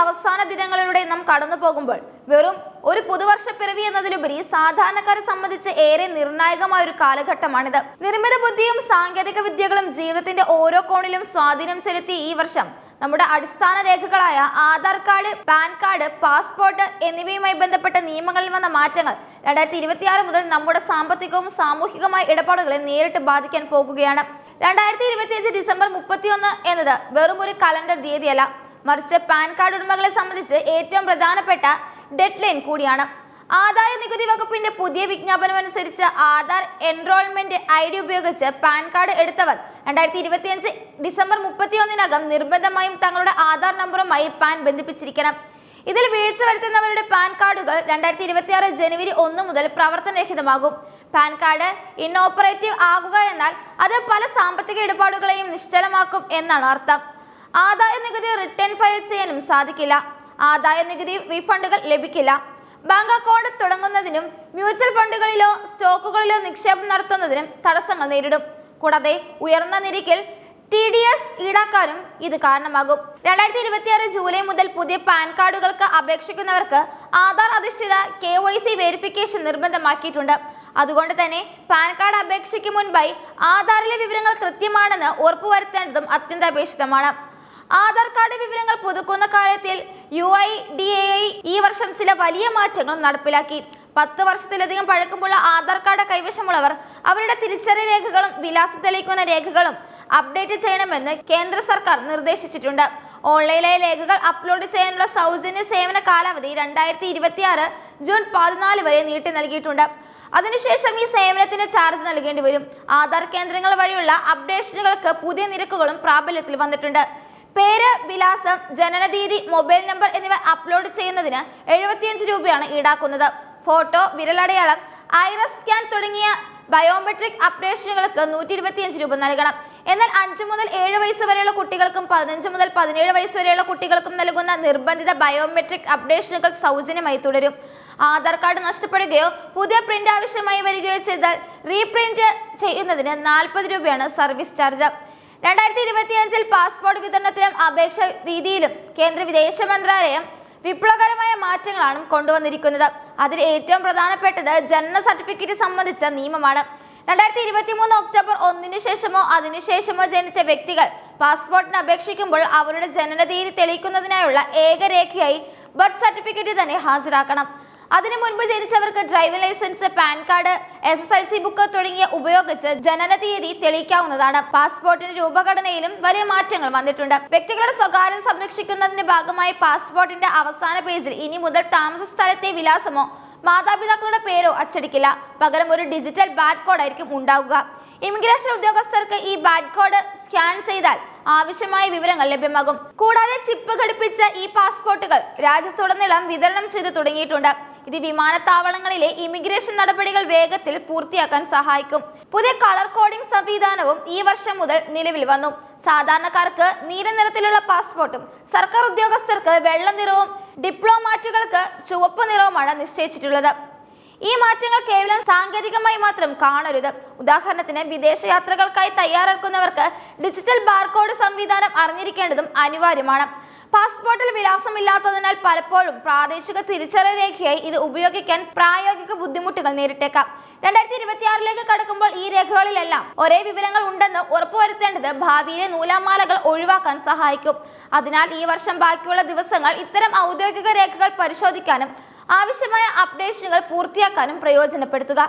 അവസാന ദിനങ്ങളിലൂടെ നാം കടന്നു പോകുമ്പോൾ വെറും ഒരു പുതുവർഷ പിറവി എന്നതിലുപരി സാധാരണക്കാരെ സംബന്ധിച്ച് ഏറെ നിർണായകമായ ഒരു കാലഘട്ടമാണിത്. നിർമ്മിത ബുദ്ധിയും സാങ്കേതിക വിദ്യകളും ജീവിതത്തിന്റെ ഓരോ കോണിലും സ്വാധീനം ചെലുത്തി ഈ വർഷം നമ്മുടെ അടിസ്ഥാന രേഖകളായ Aadhaar card PAN card passport എന്നിവയുമായി ബന്ധപ്പെട്ട നിയമങ്ങളിൽ വന്ന മാറ്റങ്ങൾ രണ്ടായിരത്തി ഇരുപത്തിയാറ് മുതൽ നമ്മുടെ സാമ്പത്തികവും സാമൂഹികവുമായ ഇടപാടുകളെ നേരിട്ട് ബാധിക്കാൻ പോകുകയാണ്. രണ്ടായിരത്തി ഇരുപത്തിയഞ്ച് ഡിസംബർ മുപ്പത്തിയൊന്ന് എന്നത് വെറും ഒരു കലണ്ടർ തീയതിയല്ല. മറിച്ച് പാൻ കാർഡ് ഉടമകളെ സംബന്ധിച്ച് ഏറ്റവും പ്രധാനപ്പെട്ട ഡെഡ് ലൈൻ കൂടിയാണ്. ആദായ നികുതി വകുപ്പിന്റെ പുതിയ വിജ്ഞാപനം അനുസരിച്ച് ആധാർ എൻറോൾമെന്റ് ഐ ഡി ഉപയോഗിച്ച് പാൻ കാർഡ് എടുത്തവർ രണ്ടായിരത്തി ഇരുപത്തിയഞ്ച് ഡിസംബർ മുപ്പത്തിയൊന്നിനകം നിർബന്ധമായും തങ്ങളുടെ ആധാർ നമ്പറുമായി പാൻ ബന്ധിപ്പിച്ചിരിക്കണം. ഇതിൽ വീഴ്ച വരുത്തുന്നവരുടെ പാൻ കാർഡുകൾ രണ്ടായിരത്തി ഇരുപത്തി ആറ് ജനുവരി ഒന്ന് മുതൽ പ്രവർത്തനരഹിതമാകും. പാൻ കാർഡ് ഇന്നോപ്പറേറ്റീവ് ആകുക എന്നാൽ അത് പല സാമ്പത്തിക ഇടപാടുകളെയും നിശ്ചലമാക്കും എന്നാണ് അർത്ഥം. ആദായ നികുതി റിട്ടേൺ ഫയൽ ചെയ്യാനും സാധിക്കില്ല. ആദായ നികുതി റീഫണ്ടുകൾ ലഭിക്കില്ല. ബാങ്ക് അക്കൗണ്ട് തുടങ്ങുന്നതിനും മ്യൂച്വൽ ഫണ്ടുകളിലോ സ്റ്റോക്കുകളിലോ നിക്ഷേപം നടത്തുന്നതിനും തടസ്സങ്ങൾ നേരിടും. കൂടാതെ ഉയർന്ന നിരക്കിൽ ടി ഡി എസ് ഈടാക്കാനും ഇത് കാരണമാകും. രണ്ടായിരത്തി ഇരുപത്തിയാറ് ജൂലൈ മുതൽ പുതിയ പാൻ കാർഡുകൾക്ക് അപേക്ഷിക്കുന്നവർക്ക് ആധാർ അധിഷ്ഠിത കെ വൈ സി വെരിഫിക്കേഷൻ നിർബന്ധമാക്കിയിട്ടുണ്ട്. അതുകൊണ്ട് തന്നെ പാൻ കാർഡ് അപേക്ഷയ്ക്ക് മുൻപായി ആധാറിലെ വിവരങ്ങൾ കൃത്യമാണെന്ന് ഉറപ്പുവരുത്തേണ്ടതും അത്യന്താപേക്ഷിതമാണ്. ആധാർ കാർഡ് വിവരങ്ങൾ പുതുക്കുന്ന കാര്യത്തിൽ U I D A I ഈ വർഷം ചില വലിയ മാറ്റങ്ങൾ നടപ്പിലാക്കി. പത്ത് വർഷത്തിലധികം പഴക്കമുള്ള ആധാർ കാർഡ് കൈവശമുള്ളവർ അവരുടെ തിരിച്ചറിയൽ രേഖകളും വിലാസ തെളിയിക്കുന്ന രേഖകളും അപ്ഡേറ്റ് ചെയ്യണമെന്ന് കേന്ദ്ര സർക്കാർ നിർദ്ദേശിച്ചിട്ടുണ്ട്. ഓൺലൈനിലായി രേഖകൾ അപ്ലോഡ് ചെയ്യാനുള്ള സൗജന്യ സേവന കാലാവധി രണ്ടായിരത്തി ഇരുപത്തിയാറ് ജൂൺ പതിനാല് വരെ നീട്ടി നൽകിയിട്ടുണ്ട്. അതിനുശേഷം ഈ സേവനത്തിന് ചാർജ് നൽകേണ്ടി വരും. ആധാർ കേന്ദ്രങ്ങൾ വഴിയുള്ള അപ്ഡേഷനുകൾക്ക് പുതിയ നിരക്കുകളും പ്രാബല്യത്തിൽ വന്നിട്ടുണ്ട്. പേര് വിലാസം ജനനതീയതി മൊബൈൽ നമ്പർ എന്നിവ അപ്ലോഡ് ചെയ്യുന്നതിന് എഴുപത്തിയഞ്ച് രൂപയാണ് ഈടാക്കുന്നത്. ഫോട്ടോ വിരലടയാളം ഐറസ് സ്കാൻ തുടങ്ങിയ ബയോമെട്രിക് അപ്ഡേഷനുകൾക്ക് നൂറ്റി ഇരുപത്തിയഞ്ച് രൂപ നൽകണം. എന്നാൽ അഞ്ച് മുതൽ ഏഴ് വയസ്സ് വരെയുള്ള കുട്ടികൾക്കും പതിനഞ്ച് മുതൽ പതിനേഴ് വയസ്സ് വരെയുള്ള കുട്ടികൾക്കും നൽകുന്ന നിർബന്ധിത ബയോമെട്രിക് അപ്ഡേഷനുകൾ സൗജന്യമായി തുടരും. ആധാർ കാർഡ് നഷ്ടപ്പെടുകയോ പുതിയ പ്രിന്റ് ആവശ്യമായി വരികയോ ചെയ്താൽ റീപ്രിന്റ് ചെയ്യുന്നതിന് നാൽപ്പത് രൂപയാണ് സർവീസ് ചാർജ്. രണ്ടായിരത്തി ഇരുപത്തിയഞ്ചിൽ പാസ്പോർട്ട് വിതരണത്തിലും അപേക്ഷ രീതിയിലും കേന്ദ്ര വിദേശ മന്ത്രാലയം വിപ്ലവകരമായ മാറ്റങ്ങളാണ് കൊണ്ടുവന്നിരിക്കുന്നത്. അതിൽ ഏറ്റവും പ്രധാനപ്പെട്ടത് ജനന സർട്ടിഫിക്കറ്റ് സംബന്ധിച്ച നിയമമാണ്. രണ്ടായിരത്തി ഇരുപത്തി മൂന്ന് ഒക്ടോബർ ഒന്നിനു ശേഷമോ അതിനുശേഷമോ ജനിച്ച വ്യക്തികൾ പാസ്പോർട്ടിന് അപേക്ഷിക്കുമ്പോൾ അവരുടെ ജനന തീയതി തെളിയിക്കുന്നതിനായുള്ള ഏകരേഖയായി ബർത്ത് സർട്ടിഫിക്കറ്റ് തന്നെ ഹാജരാക്കണം. അതിനു മുൻപ് ജനിച്ചവർക്ക് driving licence PAN card S S L C book തുടങ്ങിയ ഉപയോഗിച്ച് ജനന തീയതി തെളിയിക്കാവുന്നതാണ്. പാസ്പോർട്ടിന്റെ രൂപഘടനയിലും വലിയ മാറ്റങ്ങൾ വന്നിട്ടുണ്ട്. വ്യക്തികളുടെ സ്വകാര്യം സംരക്ഷിക്കുന്നതിന്റെ ഭാഗമായി പാസ്പോർട്ടിന്റെ അവസാന പേജിൽ ഇനി മുതൽ താമസ സ്ഥലത്തെ വിലാസമോ മാതാപിതാക്കളുടെ പേരോ അച്ചടിക്കില്ല. പകരം ഒരു ഡിജിറ്റൽ ബാഡ് കോഡ് ആയിരിക്കും ഉണ്ടാവുക. ഇമിഗ്രേഷൻ ഉദ്യോഗസ്ഥർക്ക് ഈ ബാഡ് കോഡ് സ്കാൻ ചെയ്താൽ ആവശ്യമായ വിവരങ്ങൾ ലഭ്യമാകും. കൂടാതെ ചിപ്പ് ഘടിപ്പിച്ച ഈ പാസ്പോർട്ടുകൾ രാജ്യത്തുടനീളം വിതരണം ചെയ്തു തുടങ്ങിയിട്ടുണ്ട്. ഇത് വിമാനത്താവളങ്ങളിലെ ഇമിഗ്രേഷൻ നടപടികൾ വേഗത്തിൽ പൂർത്തിയാക്കാൻ സഹായിക്കും. പുതിയ കളർ കോഡിംഗ് സംവിധാനവും ഈ വർഷം മുതൽ നിലവിൽ വന്നു. സാധാരണക്കാർക്ക് നീല നിറത്തിലുള്ള പാസ്പോർട്ടും സർക്കാർ ഉദ്യോഗസ്ഥർക്ക് വെള്ള നിറവും ഡിപ്ലോമാറ്റുകൾക്ക് ചുവപ്പ് നിറവുമാണ് നിശ്ചയിച്ചിട്ടുള്ളത്. ഈ മാറ്റങ്ങൾ കേവലം സാങ്കേതികമായി മാത്രം കാണരുത്. ഉദാഹരണത്തിന് വിദേശ യാത്രകൾക്കായി തയ്യാറെടുക്കുന്നവർക്ക് ഡിജിറ്റൽ ബാർകോഡ് സംവിധാനം അറിഞ്ഞിരിക്കേണ്ടതും അനിവാര്യമാണ്. പാസ്പോർട്ടിൽ വിലാസമില്ലാത്തതിനാൽ പലപ്പോഴും പ്രാദേശിക തിരിച്ചറിയ രേഖയായി ഇത് ഉപയോഗിക്കാൻ പ്രായോഗിക ബുദ്ധിമുട്ടുകൾ നേരിട്ടേക്കാം. രണ്ടായിരത്തി ഇരുപത്തിയാറിലേക്ക് കടക്കുമ്പോൾ ഈ രേഖകളിലെല്ലാം ഒരേ വിവരങ്ങൾ ഉണ്ടെന്ന് ഉറപ്പുവരുത്തേണ്ടത് ഭാവിയിലെ നൂലാമാലകൾ ഒഴിവാക്കാൻ സഹായിക്കും. അതിനാൽ ഈ വർഷം ബാക്കിയുള്ള ദിവസങ്ങൾ ഇത്തരം ഔദ്യോഗിക രേഖകൾ പരിശോധിക്കാനും ആവശ്യമായ അപ്ഡേഷനുകൾ പൂർത്തിയാക്കാനും പ്രയോജനപ്പെടുത്തുക.